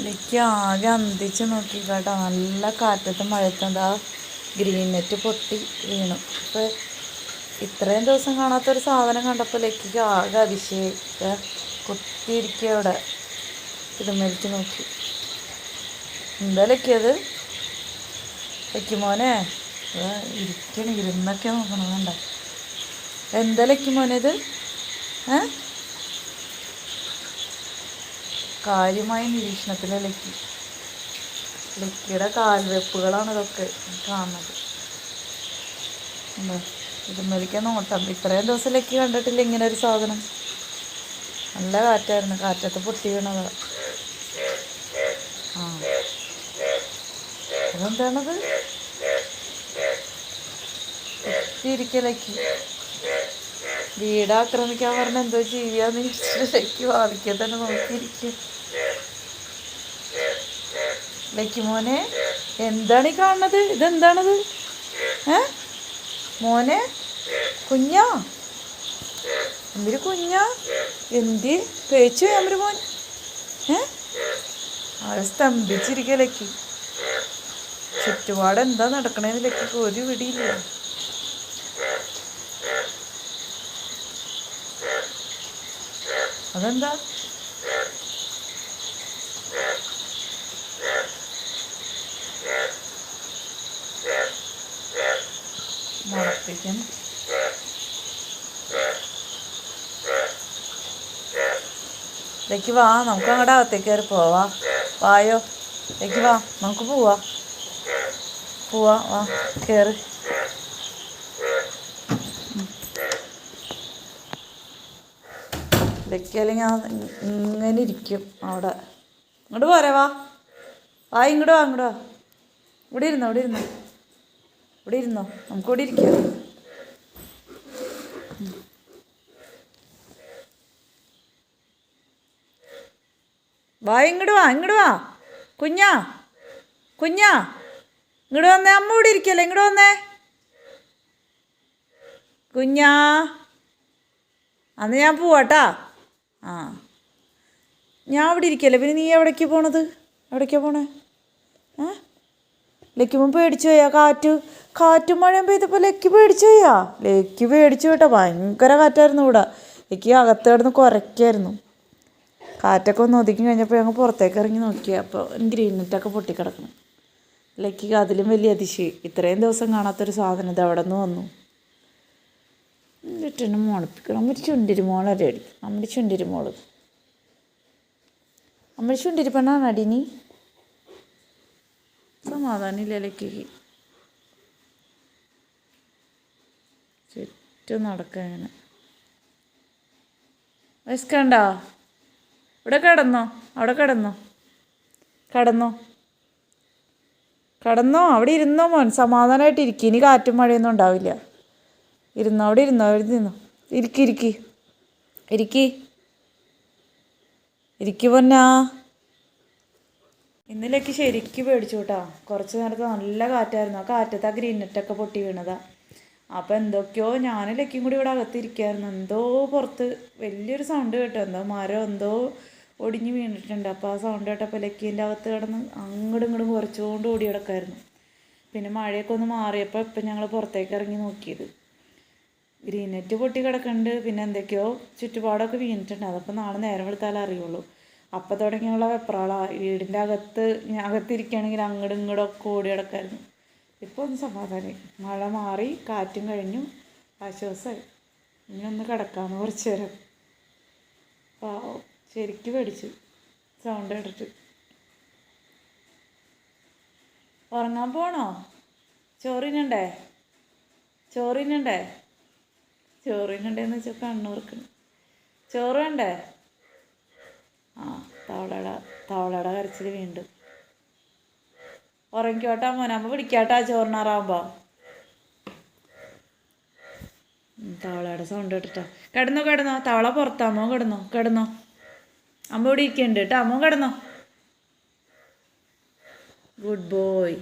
എനിക്ക് ആകെ അന്തിച്ച് നോക്കി കേട്ടോ നല്ല കാറ്റത്ത് ആ ഗ്രീൻ നെറ്റ് പൊട്ടി വീണു. അപ്പോൾ ഇത്രയും ദിവസം കാണാത്തൊരു സാധനം കണ്ടപ്പോൾ ലക്കിക്ക് ആകെ അതിശയിക്ക കുത്തിയിരിക്കുക അവിടെ. ഇത് മേടിച്ച് നോക്കി. എന്താ ലക്കിയത് ലക്കി മോനെ? ഇരിക്കണം ഇരുന്നൊക്കെ നോക്കണം വേണ്ട. എന്താ ലക്കി മോനെ ഇത്? ഏ? കാര്യമായ നിരീക്ഷണത്തിലെ ലക്കി ലക്കിയുടെ കാൽവെപ്പുകളാണ് ഇതൊക്കെ കാണുന്നത്. ഇത് ഇതുമ്മലിക്കാൻ നോട്ടം ഇത്രയും ദിവസം ലക്കി കണ്ടിട്ടില്ല ഇങ്ങനെ ഒരു സാധനം. നല്ല കാറ്റായിരുന്നു. കാറ്റത്ത് പൊട്ടി വീണത്. ആ. അതെന്താണത്? ഇരിക്കലക്കി വീട് ആക്രമിക്കാൻ പറഞ്ഞ എന്തോ ചെയ്യാന്ന് ലക്കി വാദിക്കാൻ തന്നെ നോക്കിയിരിക്കും. ലക്കി മോനെ എന്താണ് ഈ കാണുന്നത്? ഇതെന്താണത്? ഏ? മോനെ കുഞ്ഞാ? എന്തൊരു കുഞ്ഞാ? എന്തി? പേച്ചു അമ്മര് മോൻ. ഏ? ആളെ സ്തംഭിച്ചിരിക്കുക ലക്കി. ചുറ്റുപാട് എന്താ നടക്കണേന്ന് ലക്കിക്ക് ഒരു പിടിയില്ല. അതെന്താ? മുളപ്പിക്കും ഇതേക്ക് വാ നമുക്ക് അങ്ങോട്ട് അകത്തേക്ക് കയറി പോവാ. വായോ. ഇതേക്ക് വാ നമുക്ക് പോവാ. പോവാ വാ കയറി ഇടയ്ക്ക് അല്ലെങ്കിൽ ഇങ്ങനെ ഇരിക്കും അവിടെ. ഇങ്ങോട്ട് പോരെ വാ. വാ ഇങ്ങോട്ട് വാ ഇങ്ങോട്ട് വാ. ഇവിടെ ഇരുന്നോ ഇവിടെ ഇരുന്നോ. ഇവിടെ ഇരുന്നോ. നമുക്ക് ഇവിടെ ഇരിക്കാം. വാ ഇങ്ങോട്ട് വാ ഇങ്ങോട്ട് വാ. കുഞ്ഞാ കുഞ്ഞാ. ഇങ്ങോട്ട് വന്നേ അമ്മ ഇവിടെ ഇരിക്കല്ലേ ഇങ്ങോട്ട് വന്നേ. കുഞ്ഞാ. അന്ന് ഞാൻ പോവാട്ടാ ആ. ഞാൻ അവിടെ ഇരിക്കല്ലേ. പിന്നെ നീ എവിടേക്ക് പോണത്? എവിടേക്കാ പോണേ? ഏ? ലക്കിമ്മ പേടിച്ചു പോയാ. കാറ്റ് കാറ്റും മഴയും പെയ്തപ്പോൾ ലക്കി പേടിച്ചു പോയാ. ലക്കി പേടിച്ചു കേട്ടോ ഭയങ്കര കാറ്റായിരുന്നു ഇവിടെ. ലക്കി അകത്ത് കിടന്ന് കുറയ്ക്കായിരുന്നു കാറ്റൊക്കെ ഒന്ന് ഒതുക്കി കഴിഞ്ഞപ്പോൾ ഞങ്ങൾ പുറത്തേക്ക് ഇറങ്ങി നോക്കി. അപ്പോൾ ഗ്രീൻ നെറ്റൊക്കെ പൊട്ടിക്കിടക്കണം ലക്കി അതിലും വലിയ അതിശയം. ഇത്രയും ദിവസം കാണാത്തൊരു സാധനം ഇത് അവിടെ നിന്ന് വന്നു. എന്നിട്ടെന്നെ മുളപ്പിക്കണം അമ്മ ചുണ്ടിരി മോളരെ അടി അമ്മ ചുണ്ടിരി മോൾ. അമ്മ ചുണ്ടിരി പെണ്ണാണ് അടിനി സമാധാനം സമാധാനമില്ല ലക്കിക്ക് ചുറ്റും നടക്കാൻ ഇങ്ങനെ വയസ്കണ്ടോ ഇവിടെ കിടന്നോ? അവിടെ കിടന്നോ? കിടന്നോ? കിടന്നോ? അവിടെ ഇരുന്നോ മോൻ. സമാധാനമായിട്ട് ഇരിക്കും ഇനി കാറ്റും മഴയൊന്നും ഉണ്ടാവില്ല. ഇരുന്നോ അവിടെ ഇരുന്നോ അവിടെ നിന്നോ ഇരിക്കി ഇരിക്കി. ഇരിക്കി. ഇരിക്കു പൊന്നാ. ഇന്നലേക്ക് ശരിക്ക് പേടിച്ചു കേട്ടോ. കുറച്ച് നേരത്തെ നല്ല കാറ്റായിരുന്നു. ആ കാറ്റത്ത് ആ ഗ്രീൻ നെറ്റൊക്കെ പൊട്ടി വീണതാ. അപ്പോൾ എന്തൊക്കെയോ ഞാനും ലക്കിയും കൂടി ഇവിടെ അകത്തിരിക്കായിരുന്നു. എന്തോ പുറത്ത് വലിയൊരു സൗണ്ട് കേട്ടോ. എന്തോ മരം എന്തോ ഒടിഞ്ഞു വീണിട്ടുണ്ട്. അപ്പോൾ ആ സൗണ്ട് കേട്ടപ്പോൾ ലക്കീന്റെ അകത്ത് കിടന്ന് അങ്ങോട്ടും ഇങ്ങോട്ടും കുറച്ചുകൊണ്ട് ഓടി കിടക്കായിരുന്നു. പിന്നെ മഴയൊക്കെ ഒന്ന് മാറിയപ്പോൾ ഇപ്പം ഞങ്ങൾ പുറത്തേക്ക് ഇറങ്ങി നോക്കിയത്. ഗ്രീൻ നെറ്റ് പൊട്ടി കിടക്കുന്നുണ്ട്. പിന്നെ എന്തൊക്കെയോ ചുറ്റുപാടൊക്കെ വീണിട്ടുണ്ട്. അതപ്പോൾ നാളെ നേരം വെളുത്താലേ അറിയുള്ളൂ. അപ്പം തുടങ്ങിയുള്ള വെപ്രാളാണ് വീടിന്റെ അകത്ത് അകത്തിരിക്കുകയാണെങ്കിൽ അങ്ങോട്ടും ഇങ്ങോട്ടും ഒക്കെ ഓടി കിടക്കായിരുന്നു ഇപ്പോൾ ഒന്ന് സമാധാനമായി മഴ മാറി കാറ്റും കഴിഞ്ഞു. ആശ്വാസമായി ഇനി ഒന്ന് കിടക്കാമെന്ന് കുറച്ച് നേരം. പാവം. ശരിക്കും പേടിച്ചു. സൗണ്ട് കേട്ടിട്ട്. ഉറങ്ങാൻ പോണോ? ചോറിനുണ്ടേ ചോറിനുണ്ടേ ചോറിനുണ്ടേന്ന് വെച്ചാൽ കണ്ണൂർക്ക്. ചോറ് വേണ്ടേ? ആ തവളട തവളട കരച്ചിൽ വീണ്ടും. ഉറങ്ങിക്കോട്ടാ മോനെ അമ്മ പിടിക്കാട്ടാ ചോറിനാറാകുമ്പോൾ തവളയുടെ സൗണ്ട് കേട്ടിട്ടാ. കിടന്നോ കിടന്നോ തവള പുറത്താമോ കിടന്നോ കിടന്നോ. അമ്മ ഇവിടെ ഇരിക്കുന്നുണ്ട് കേട്ടോ അമ്മ കിടന്നോ. Good boy